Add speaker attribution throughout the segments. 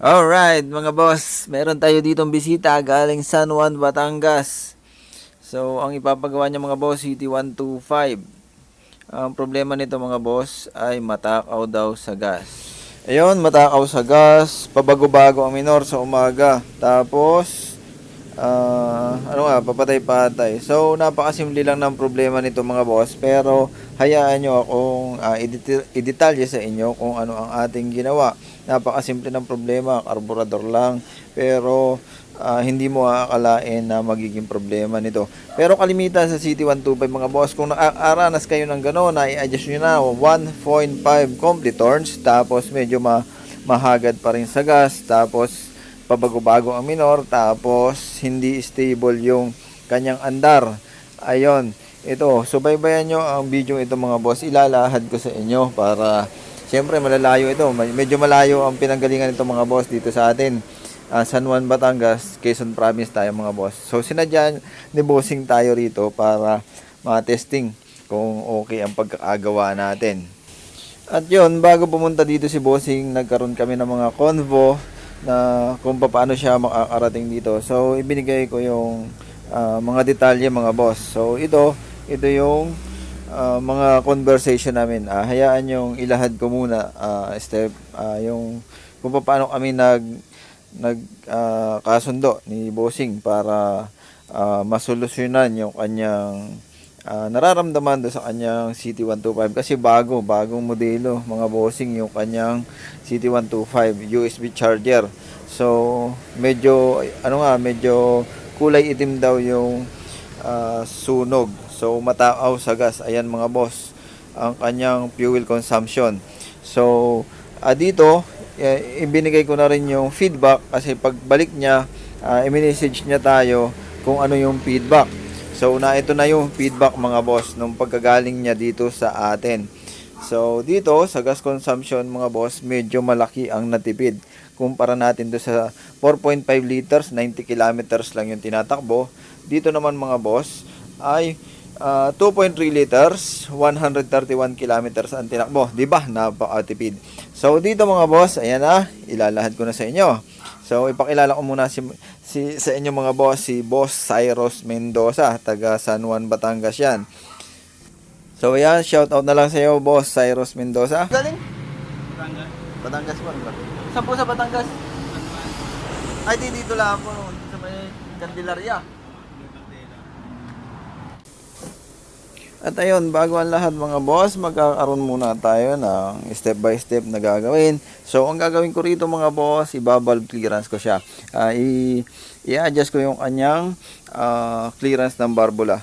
Speaker 1: Alright mga boss, meron tayo ditong bisita galing San Juan, Batangas. So, ang ipapagawa niya mga boss, City 125. Ang problema nito mga boss ay matakaw daw sa gas. Ayun, matakaw sa gas, pabago-bago ang minor sa umaga. Tapos, ah, ano nga, papatay-patay. So, napakasimple lang ng problema nito mga boss. Pero, hayaan nyo akong ah, ideti- idetalye sa inyo kung ano ang ating ginawa. Napakasimple ng problema, karburador lang. Pero, ah, hindi mo aakalain na magiging problema nito. Pero kalimitan sa City 125 mga boss, kung naaranas kayo ng gano'n, na i-adjust nyo na 1.5 complete turns, tapos medyo ma mahagad pa rin sa gas, tapos pabago-bago ang minor, tapos hindi stable yung kanyang andar. Ayon, ito, subaybayan nyo ang video ito mga boss, ilalahad ko sa inyo para, siyempre malalayo ito, medyo malayo ang pinanggalingan nito mga boss dito sa atin. Ah, San Juan, Batangas, Quezon Province tayo mga boss. So sinadya ni bossing tayo rito para ma-testing kung okay ang pagkakagawa natin. At yun, bago pumunta dito si Bossing, nagkaroon kami ng mga convo na kung paano siya makakarating dito. So, ibinigay ko yung ah, mga detalye mga boss. So, ito, ito yung ah, mga conversation namin. Ah, hayaan yung ilahad ko muna ah, step ah, yung kung paano kami nag nag ah, kasundo ni Bossing para ah, masolusyonan yung kanyang ah, nararamdaman do sa kanyang CT125 kasi bago, bagong modelo mga bossing yung kanyang CT125 USB charger. So, medyo ano nga, medyo kulay itim daw yung ah, sunog. So, mataaw sa gas. Ayan mga boss, ang kanyang fuel consumption. So, ah, dito, eh, ibinigay ko na rin yung feedback kasi pagbalik niya, uh, i-message niya tayo kung ano yung feedback. So, na ito na yung feedback mga boss nung pagkagaling niya dito sa atin. So, dito sa gas consumption mga boss, medyo malaki ang natipid. Kumpara natin do sa 4.5 liters, 90 kilometers lang yung tinatakbo. Dito naman mga boss ay ah, 2.3 liters, 131 kilometers ang tinakbo. Di ba? Napakatipid. So, dito mga boss, ayan na, ilalahad ko na sa inyo. So, ipakilala ko muna si, si, sa inyo mga boss, si Boss Cyrus Mendoza, taga San Juan, Batangas yan. So, ayan, shout out na lang sa iyo, Boss Cyrus Mendoza. Galing?
Speaker 2: Batangas.
Speaker 1: Batangas po. Ba? Saan po sa Batangas? Ay, di dito lang po, sa may Candelaria. At ayun, bago ang lahat mga boss, magkakaroon muna tayo ng step by step na gagawin. So, ang gagawin ko rito mga boss, ibabalve clearance ko siya. I- i-adjust ko yung kanyang ah, clearance ng barbula.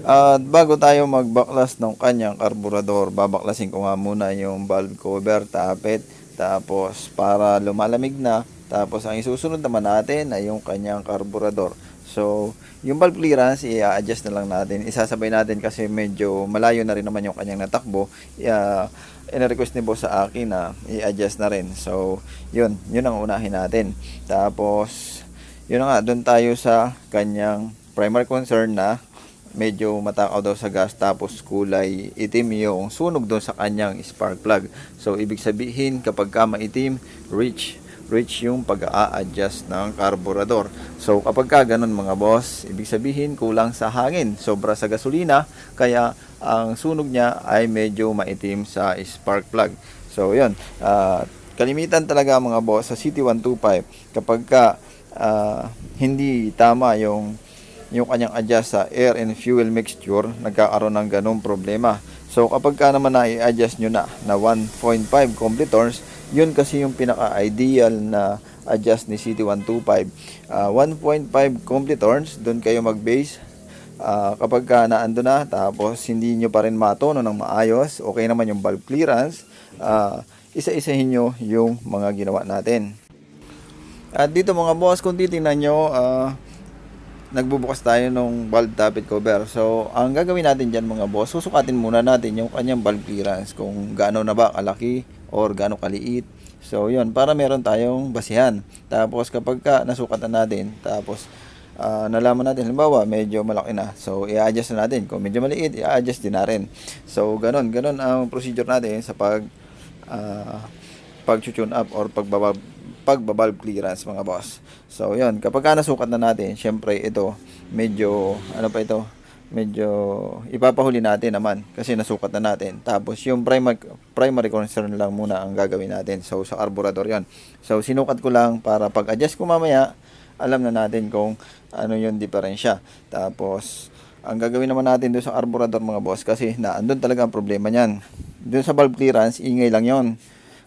Speaker 1: At bago tayo magbaklas ng kanyang karburador, babaklasin ko nga muna yung valve cover, tapet, tapos para lumalamig na, tapos ang isusunod naman natin ay yung kanyang karburador. So, yung valve clearance, i-adjust na lang natin. Isasabay natin kasi medyo malayo na rin naman yung kanyang natakbo. Uh, request ni boss sa akin na i-adjust na rin. So, yun. Yun ang unahin natin. Tapos, yun nga, doon tayo sa kanyang primary concern na medyo matakaw daw sa gas tapos kulay itim yung sunog doon sa kanyang spark plug. So ibig sabihin kapag ka maitim, rich rich yung pag-a-adjust ng carburetor. So kapag ka ganun mga boss, ibig sabihin kulang sa hangin, sobra sa gasolina, kaya ang sunog niya ay medyo maitim sa spark plug. So yun, ah, kalimitan talaga mga boss sa CT125 kapag ka ah, hindi tama yung yung kanyang adjust sa air and fuel mixture, nagkakaroon ng ganong problema. So kapag ka naman na i-adjust nyo na na 1.5 complete turns, yun kasi yung pinaka-ideal na adjust ni CT125. Ah, 1.5 complete turns, doon kayo mag-base. Ah, kapag ka naando na, tapos hindi nyo pa rin matono ng maayos, okay naman yung valve clearance, ah, isa-isahin nyo yung mga ginawa natin. At dito mga boss, kung titingnan nyo, ah, nagbubukas tayo ng valve tappet cover. So, ang gagawin natin dyan mga boss, susukatin muna natin yung kanyang valve clearance kung gaano na ba kalaki or gaano kaliit. So, yun, para meron tayong basihan. Tapos, kapag ka nasukatan natin, tapos ah, nalaman natin, halimbawa, medyo malaki na. So, i-adjust na natin. Kung medyo maliit, i-adjust din na rin. So, ganun, ganun ang procedure natin sa pag ah, pag-tune up or pagbaba pagbabalve clearance mga boss. So yun, kapag ka nasukat na natin, syempre ito, medyo, ano pa ito, medyo ipapahuli natin naman kasi nasukat na natin. Tapos yung primary, primary concern lang muna ang gagawin natin. So sa carburetor yon So sinukat ko lang para pag-adjust ko mamaya, alam na natin kung ano yung diferensya. Tapos ang gagawin naman natin doon sa carburetor mga boss kasi na andun talaga ang problema niyan. Doon sa valve clearance, ingay lang yon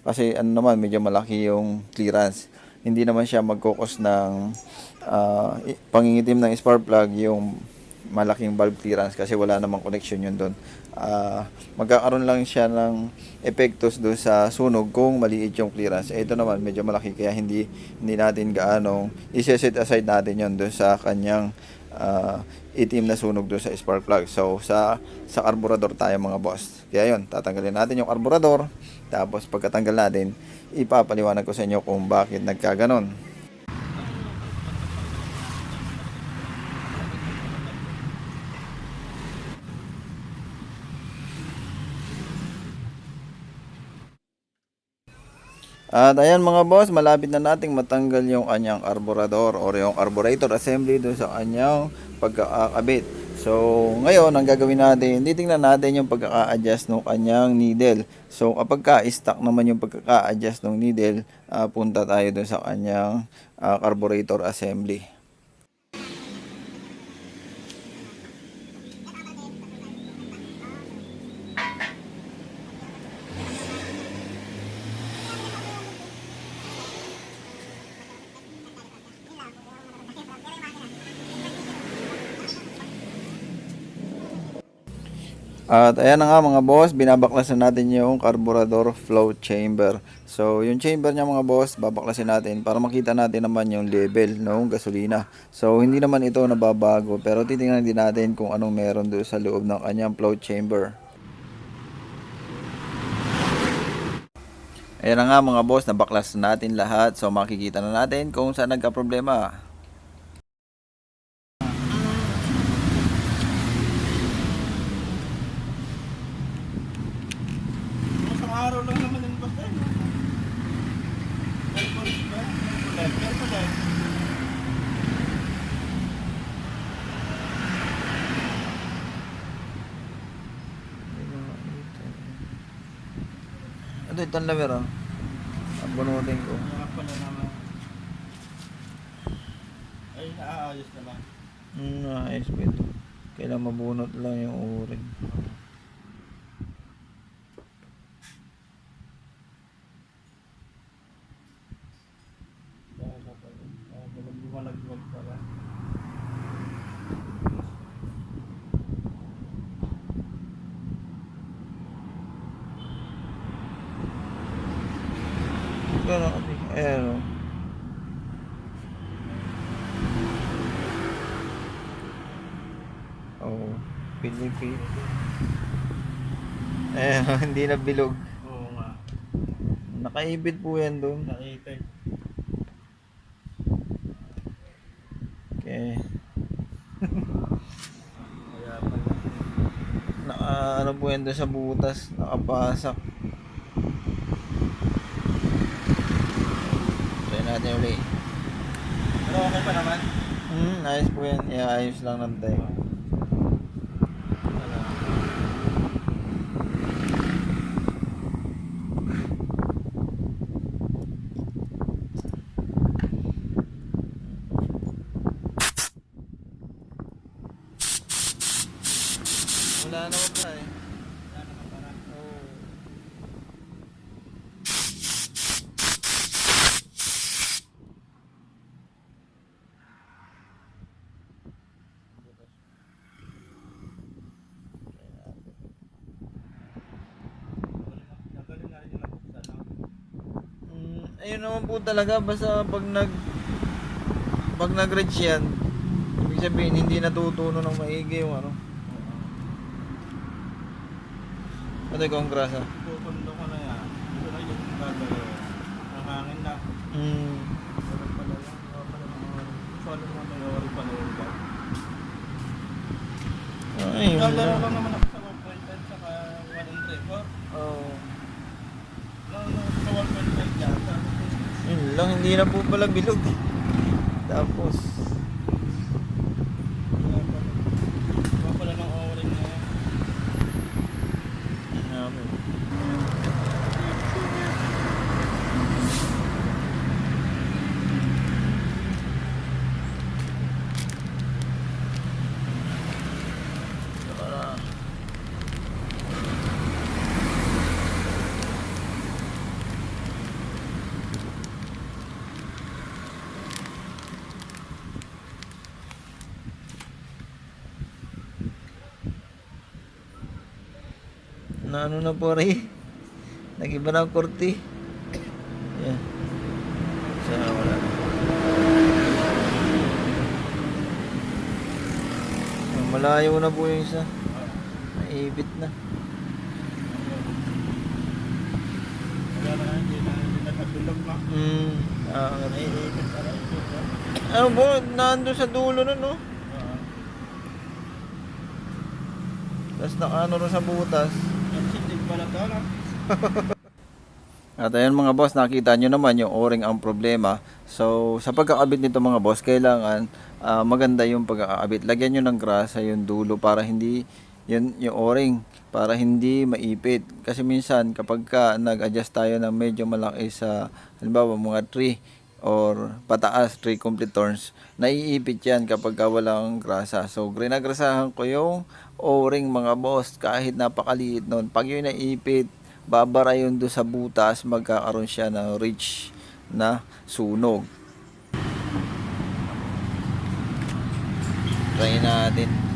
Speaker 1: Kasi ano naman, medyo malaki yung clearance. Hindi naman siya magkokos ng i- pangingitim ng spark plug yung malaking valve clearance kasi wala namang connection yun doon. Ah, magkakaroon lang siya ng epektos doon sa sunog kung maliit yung clearance. Ito naman medyo malaki kaya hindi hindi natin gaano i-set aside natin yon doon sa kanyang ah, itim na sunog doon sa spark plug. So sa sa carburetor tayo mga boss. Kaya yon, tatanggalin natin yung carburetor. Tapos pagkatanggal natin, ipapaliwanag ko sa inyo kung bakit nagkaganon. At ayan mga boss, malapit na nating matanggal yung kanyang carburetor or yung carburetor assembly doon sa kanyang pagkakabit. So, ngayon, ang gagawin natin, titingnan natin yung pagkaka-adjust ng kanyang needle. So, kapag ka-stuck naman yung pagkaka-adjust ng needle, ah, punta tayo doon sa kanyang ah, carburetor assembly. At ayan na nga mga boss, binabaklasan natin yung carburetor flow chamber. So yung chamber niya mga boss, babaklasin natin para makita natin naman yung level ng gasolina. So hindi naman ito nababago pero titingnan din natin kung anong meron doon sa loob ng kanyang flow chamber. Ayan na nga mga boss, nabaklas na natin lahat. So makikita na natin kung saan nagka-problema.
Speaker 2: Isang araw lang naman yung basta yun. Merkulis ba? Merkulis. Merkulis.
Speaker 1: Ito itong lamer oh. Ang bunutin ko.
Speaker 2: Mga pala naman. Ay, naaayos na lang.
Speaker 1: Hmm, ayos pa ito. Kailangan mabunot lang yung o-ring.
Speaker 2: Kaya ka pala. Kaya pala bumalagwag pala.
Speaker 1: Ito na kasi. Ayan o. Oh, Pilipit. Eh, hindi na bilog.
Speaker 2: Oo nga.
Speaker 1: Nakaibit po yan doon.
Speaker 2: Nakita.
Speaker 1: Okay.
Speaker 2: Kaya pala.
Speaker 1: Naka, ano po yan doon sa butas. Nakapasak. Try natin ulit.
Speaker 2: Pero okay pa naman.
Speaker 1: Hmm, ayos po yan. Iayos lang ng tayo.
Speaker 2: Wala.
Speaker 1: Wala naman pa eh.
Speaker 2: Wala naman para.
Speaker 1: Oo.
Speaker 2: Nagaling na rin yung nabuksan. no?
Speaker 1: Mm, ayun naman po talaga basta pag nag pag nag-reach yan ibig sabihin hindi natutuno ng maigi yung ano ano yung grasa
Speaker 2: Pupundo ko na yan. Ito na yung gagawin. Ang hangin na.
Speaker 1: mm,
Speaker 2: Wala pala yan. Wala pala mga Solo na may oil pala yung bag.
Speaker 1: ay yun
Speaker 2: Naglalaro
Speaker 1: lang.
Speaker 2: lang naman ako sa 1.5 saka 1 and 3 4.
Speaker 1: Oo,
Speaker 2: no, sa 1.5 dyan. Sa
Speaker 1: yun Yun lang, hindi na po pala bilog. Tapos,
Speaker 2: Iba pala ng o-ring na yan.
Speaker 1: namin. Na ano na po rin. Nag-iba na ang kurti. Yan. Sana wala na. Ah, Malayo na po yung isa. Naibit na. Hmm. Ah, ano po, nando sa dulo na no? Tapos nakaano rin sa butas.
Speaker 2: No?
Speaker 1: At ayan mga boss, nakita nyo naman yung o-ring ang problema. So, sa pagkakabit nito mga boss, kailangan ah, maganda yung pagkakabit. Lagyan nyo ng grasa yung dulo para hindi yun, yung o-ring para hindi maipit. Kasi minsan kapag ka nag-adjust tayo ng medyo malaki sa halimbawa mga 3 or pataas 3 complete turns, naiipit yan kapag ka walang grasa. So, grinagrasahan ko yung o-ring mga boss kahit napakaliit nun. Pag yun naipit, babara yun doon sa butas, magkakaroon siya ng rich na sunog. Try natin.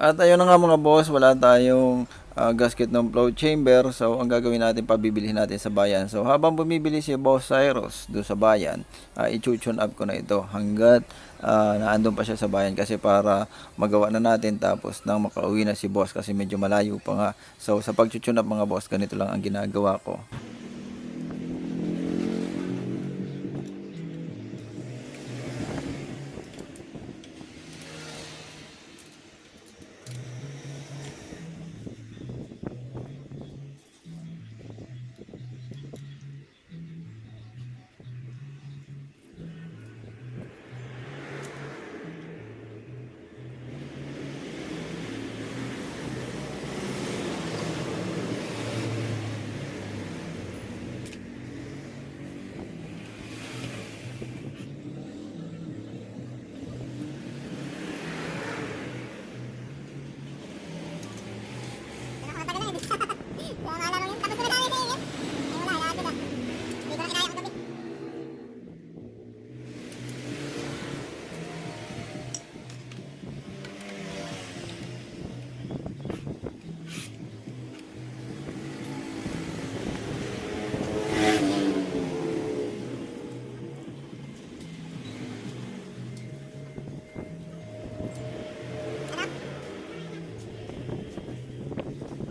Speaker 1: At ayun na nga mga boss, wala tayong ah, gasket ng flow chamber. So, ang gagawin natin, pabibilihin natin sa bayan. So, habang bumibili si Boss Cyrus doon sa bayan, uh, i-tune up ko na ito hanggat ah, naandun pa siya sa bayan kasi para magawa na natin tapos nang makauwi na si Boss kasi medyo malayo pa nga. So, sa pag-tune up mga boss, ganito lang ang ginagawa ko.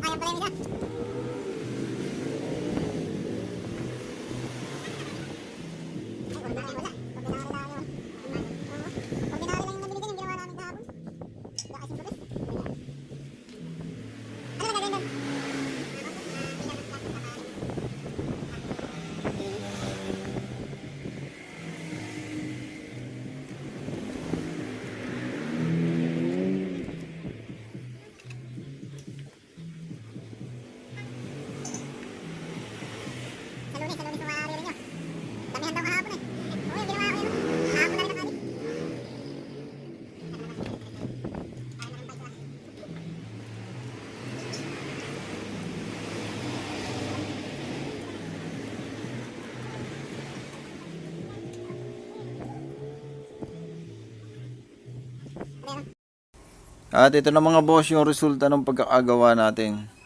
Speaker 1: Olha a polêmica. At ito na mga boss yung resulta ng pagkakagawa natin.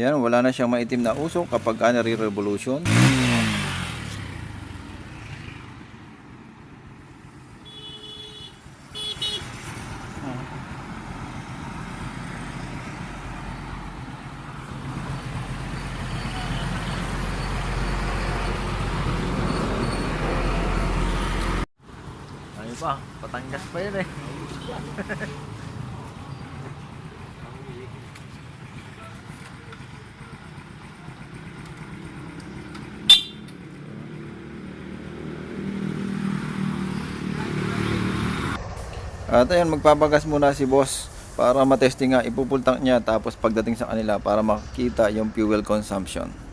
Speaker 1: Ayan, wala na siyang maitim na usok kapag ka nare-revolution. Ano pa? Patangas pa yun eh. At ayun, magpapagas muna si boss para matesting nga ipupultang niya tapos pagdating sa kanila para makita yung fuel consumption.